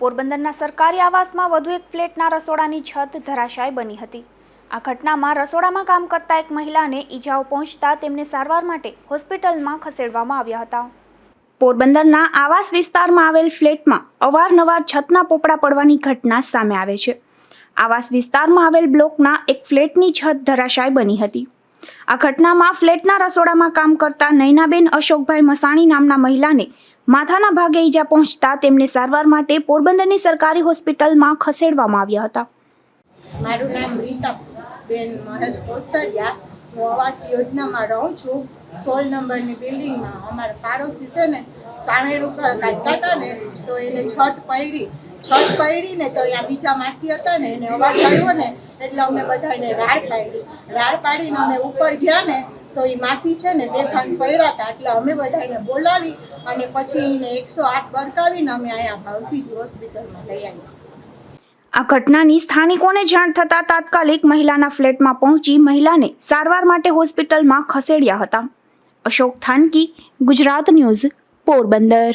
પોરબંદરના સરકારી આવાસમાં વધુ એક ફ્લેટના રસોડાની છત ધરાશાય બની હતી. આ ઘટનામાં રસોડામાં કામ કરતા એક મહિલાને ઈજાઓ પહોંચતા તેમને સારવાર માટે હોસ્પિટલમાં ખસેડવામાં આવ્યા હતા. પોરબંદરના આવાસ વિસ્તારમાં આવેલ ફ્લેટમાં અવારનવાર છતના પોપડા પડવાની ઘટના સામે આવે છે. આવાસ વિસ્તારમાં આવેલ બ્લોકના એક ફ્લેટની છત ધરાશાય બની હતી. આ ઘટનામાં ફ્લેટના રસોડામાં કામ કરતા નૈનાબેન અશોકભાઈ મસાણી નામના મહિલાને માથાના ભાગે ઈજા પહોંચતા તેમને સારવાર માટે પોરબંદરની સરકારી હોસ્પિટલમાં ખસેડવામાં આવ્યા હતા. મારું નામ રીતા બેન મહેશ કોસ્તરિયા. હું આવાસ યોજનામાં રહું છું. સોળ નંબરની બિલ્ડિંગમાં અમારા પાડોશી છે ને સામેનું કાઢતા હતા ને, તો એને છત પડી. છત પડી ને તો અહીંયા બીજા માસી હતા ને, એને અવાજ આવ્યો ને, એટલે અમે બધાને રાડ પાડી. રાડ પાડીને અમે ઉપર ગયા ને તો એ માસી છે ને બેભાન પડ્યા હતા, એટલે અમે બધાને બોલાવી અને પછી એને એકસો આઠ બરકાવીને અમે અહીંયા ભાવસીજી હોસ્પિટલમાં લઈ આવ્યા આ ઘટનાની સ્થાનિકોને જાણ થતાં તાત્કાલિક મહિલાના ફ્લેટમાં પહોંચી મહિલાને સારવાર માટે હોસ્પિટલમાં ખસેડ્યા હતા. અશોક થાનકી, ગુજરાત ન્યૂઝ, પોરબંદર.